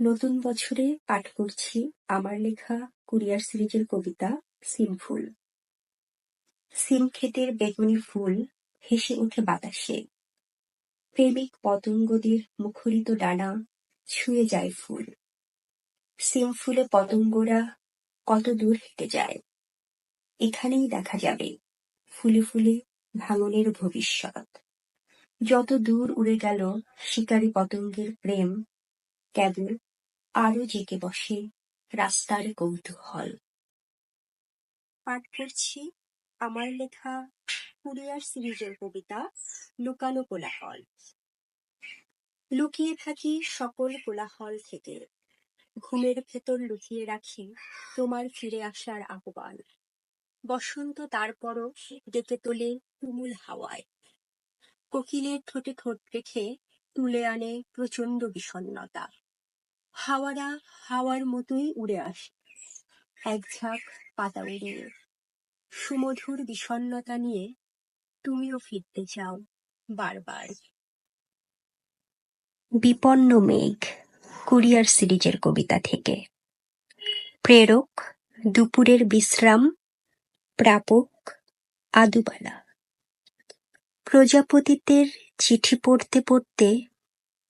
নতুন বছরে পাঠ করছি আমার লেখা কুরিয়ার সিরিজের কবিতা সিমফুল সিমক্ষেতের বেগুনি ফুল, হেসে ওঠে বাতাসে। প্রেমিক পতঙ্গদের মুখরিত ডানা ছুঁয়ে যায় ফুল। সিমফুলে পতঙ্গরা কত দূর হেঁটে যায়। এখানেই দেখা যাবে ফুলে ফুলে ভাঙনের ভবিষ্যৎ। যত দূর উড়ে গেল শিকারী পতঙ্গের প্রেম, কেবল আরও জেগে বসে রাস্তার কৌতূহল। পাঠ করছি আমার লেখা কুরিয়ার সিরিজের কবিতা লুকানো কোলাহল। লুকিয়ে থাকি সকল কোলাহল থেকে। ঘুমের ভেতর লুকিয়ে রাখি তোমার ফিরে আসার আহ্বান। বসন্ত তারপরও ডেকে তোলে তুমুল হাওয়ায়। কোকিলের ঠোঁটে ঠোঁট রেখে তুলে আনে প্রচণ্ড বিষণ্ণতা। হাওয়ারা হাওয়ার মতোই উড়ে আসে। এক ঝাঁক পাতা উড়িয়ে সুমধুর বিষণ্ণতা নিয়ে তুমিও ফিরতে চাও বারবার। বিপন্ন মেঘ, কুরিয়ার সিরিজের কবিতা থেকে। প্রেরক, দুপুরের বিশ্রাম, প্রাপক, আদুবালা। প্রজাপতিদের চিঠি পড়তে পড়তে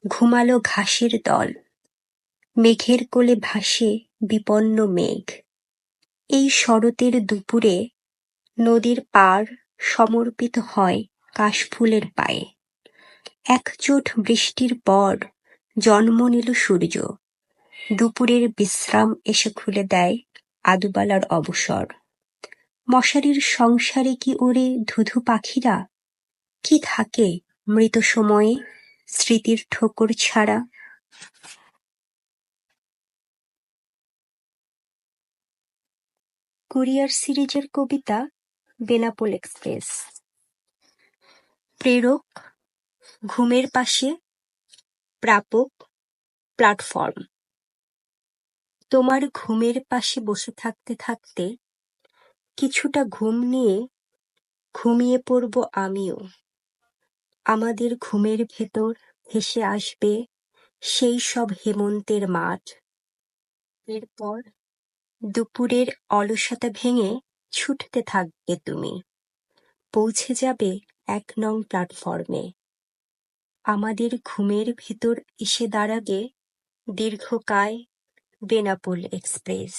ঘুমালো ঘাসের দল। মেঘের কোলে ভাসে বিপন্ন মেঘ। এই শরতের দুপুরে নদীর পার সমর্পিত হয় কাশফুলের পায়ে। একচোট বৃষ্টির পর জন্ম নিল সূর্য। দুপুরের বিশ্রাম এসে খুলে দেয় আদুবালার অবসর। মশারির সংসারে কি ওরে ধুধু পাখিরা? কি থাকে মৃত সময়ে স্মৃতির ঠোকর ছাড়া? কুরিয়ার সিরিজের কবিতা বেনাপোল এক্সপ্রেস। প্রেরক, ঘুমের পাশে, প্রাপক, প্ল্যাটফর্ম। তোমার ঘুমের পাশে বসে থাকতে থাকতে কিছুটা ঘুম নিয়ে ঘুমিয়ে পড়ব আমিও। আমাদের ঘুমের ভেতর ভেসে আসবে সেই সব হেমন্তের মাঠ। এরপর দুপুরের অলসতা ভেঙে ছুটতে থাকবে তুমি। পৌঁছে যাবে এক নং প্ল্যাটফর্মে আমাদের ঘুমের ভেতর এসে দাঁড়াবে দীর্ঘকায় বেনাপোল এক্সপ্রেস।